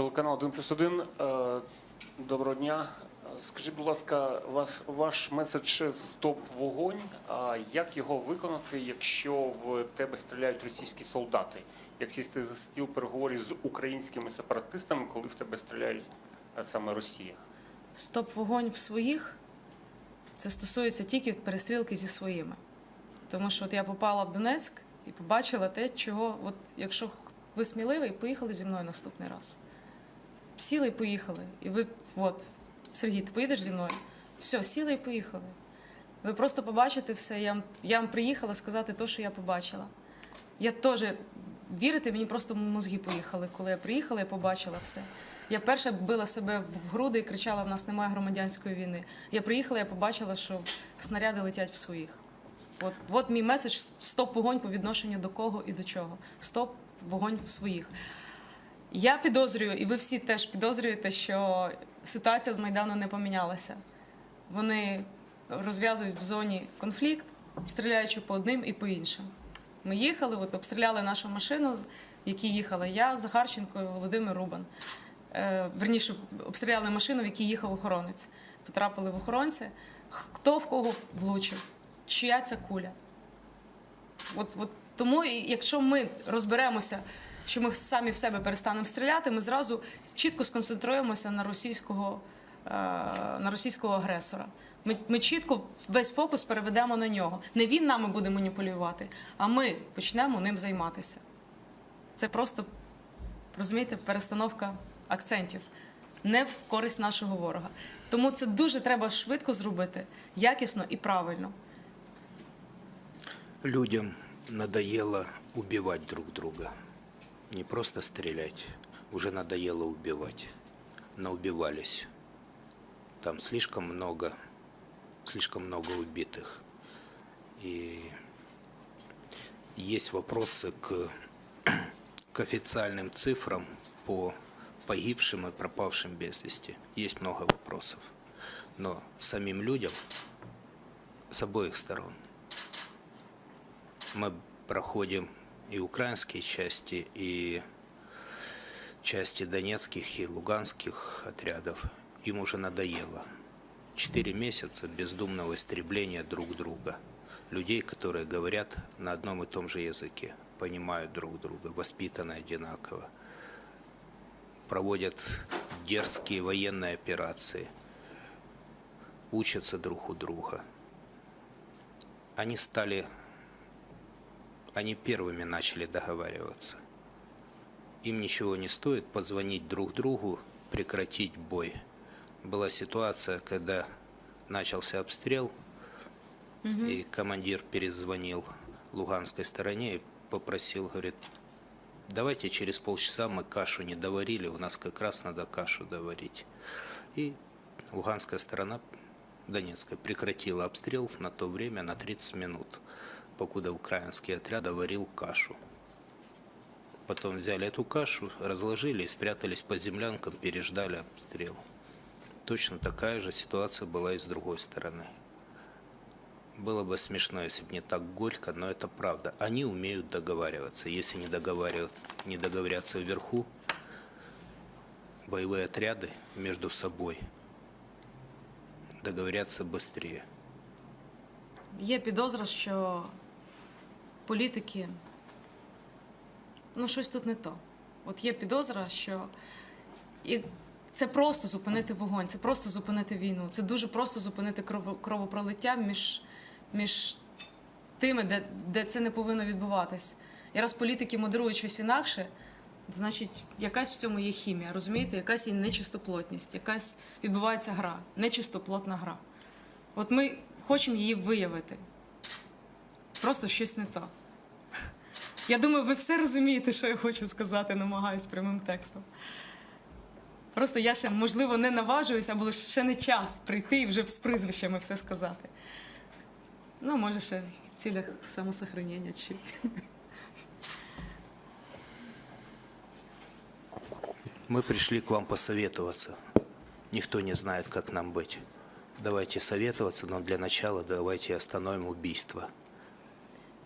Телеканал 1 плюс 1. Е, Доброго дня. Скажіть, будь ласка, вас, ваш меседж стоп вогонь. А як його виконати, якщо в тебе стріляють російські солдати? Як сісти за стіл переговорів з українськими сепаратистами, коли в тебе стріляють е, саме Росія? Стоп вогонь в своїх це стосується тільки перестрілки зі своїми. Тому що от я попала в Донецьк і побачила те, чого, от якщо ви сміливий, поїхали зі мною наступний раз. Сіли і поїхали. І ви, от, Сергій, ти поїдеш зі мною? Все, сіли і поїхали. Ви просто побачите все. Я вам, я вам приїхала сказати те, що я побачила. Я теж, вірите, мені просто мозги поїхали. Коли я приїхала, я побачила все. Я перша била себе в груди і кричала: в нас немає громадянської війни. Я приїхала, я побачила, що снаряди летять в своїх. От, от мій меседж стоп вогонь по відношенню до кого і до чого. Стоп вогонь в своїх. Я підозрюю, і ви всі теж підозрюєте, що ситуація з Майдану не помінялася. Вони розв'язують в зоні конфлікт, стріляючи по одним і по іншим. Ми їхали, от обстріляли нашу машину, в якій їхала я, Захарченко і Володимир Рубан. Е, верніше, обстріляли машину, в якій їхав охоронець. Потрапили в охоронця. Хто в кого влучив? Чия ця куля? От, от тому, якщо ми розберемося, що ми самі в себе перестанемо стріляти, ми зразу чітко сконцентруємося на російського, е, на російського агресора. Ми, ми чітко весь фокус переведемо на нього. Не він нами буде маніпулювати, а ми почнемо ним займатися. Це просто розумієте, перестановка акцентів не в користь нашого ворога. Тому це дуже треба швидко зробити, якісно і правильно. Людям надоело убивать друг друга. Не просто стрелять, уже надоело убивать. Наубивались. Там слишком много, слишком много убитых. И есть вопросы к, к официальным цифрам по погибшим и пропавшим без вести. Есть много вопросов. Но самим людям с обоих сторон мы проходим и украинские части, и части донецких и луганских отрядов. Им уже надоело. Четыре месяца бездумного истребления друг друга. Людей, которые говорят на одном и том же языке, понимают друг друга, воспитаны одинаково. Проводят дерзкие военные операции, учатся друг у друга. Они стали они первыми начали договариваться. Им ничего не стоит позвонить друг другу, прекратить бой. Была ситуация, когда начался обстрел, и командир перезвонил луганской стороне и попросил, говорит, давайте через полчаса мы кашу не доварили, у нас как раз надо кашу доварить. И луганская сторона, Донецкая, прекратила обстрел на то время на 30 минут покуда украинский отряд варил кашу. Потом взяли эту кашу, разложили и спрятались по землянкам, переждали обстрел. Точно такая же ситуация была и с другой стороны. Было бы смешно, если бы не так горько, но это правда. Они умеют договариваться. Если не, договариваться, не договорятся вверху, боевые отряды между собой договорятся быстрее. Є підозра, що політики, ну щось тут не то. От є підозра, що і це просто зупинити вогонь, це просто зупинити війну, це дуже просто зупинити кровопролиття між, між тими, де, де це не повинно відбуватись. І раз політики модерують щось інакше, значить, якась в цьому є хімія, розумієте? Якась є нечистоплотність, якась відбувається гра, нечистоплотна гра. От ми хочемо її виявити. Просто щось не то. Я думаю, ви все розумієте, що я хочу сказати, намагаюсь прямим текстом. Просто я ще, можливо, не наважуюся, або ще не час прийти і вже з прізвищами все сказати. Ну, може, ще в цілях самосохранення чи. Мы пришли к вам посоветоваться. Никто не знает, как нам быть. Давайте советоваться, но для начала давайте остановим убийство.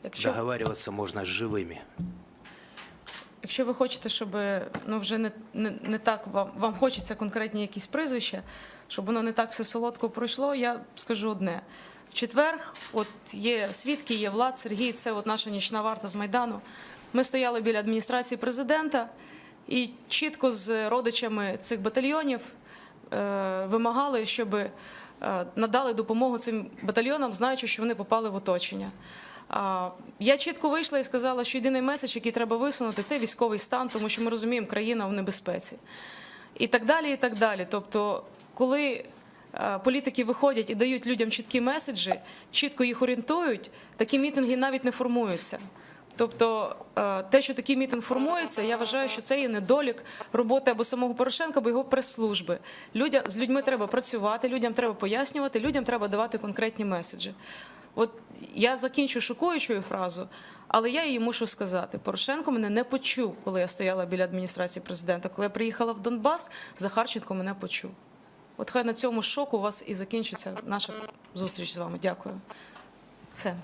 Якщо, Договариваться можно с живыми. якщо ви хочете, щоб ну вже не, не, не так вам, вам хочеться конкретні якісь прізвища, щоб воно не так все солодко пройшло, я скажу одне. В четвер, от є свідки, є Влад, Сергій, це от наша нічна варта з Майдану. Ми стояли біля адміністрації президента і чітко з родичами цих батальйонів е, вимагали, щоб е, надали допомогу цим батальйонам, знаючи, що вони попали в оточення. Я чітко вийшла і сказала, що єдиний меседж, який треба висунути, це військовий стан, тому що ми розуміємо, країна в небезпеці. І так далі, і так далі. Тобто, коли е, політики виходять і дають людям чіткі меседжі, чітко їх орієнтують, такі мітинги навіть не формуються. Тобто, е, те, що такий мітинг формується, я вважаю, що це є недолік роботи або самого Порошенка, або його прес-служби. Людя, з людьми треба працювати, людям треба пояснювати, людям треба давати конкретні меседжі. От я закінчу шокуючою фразу, але я її мушу сказати. Порошенко мене не почув, коли я стояла біля адміністрації президента. Коли я приїхала в Донбас, Захарченко мене почув. От хай на цьому шоку у вас і закінчиться наша зустріч з вами. Дякую. Все.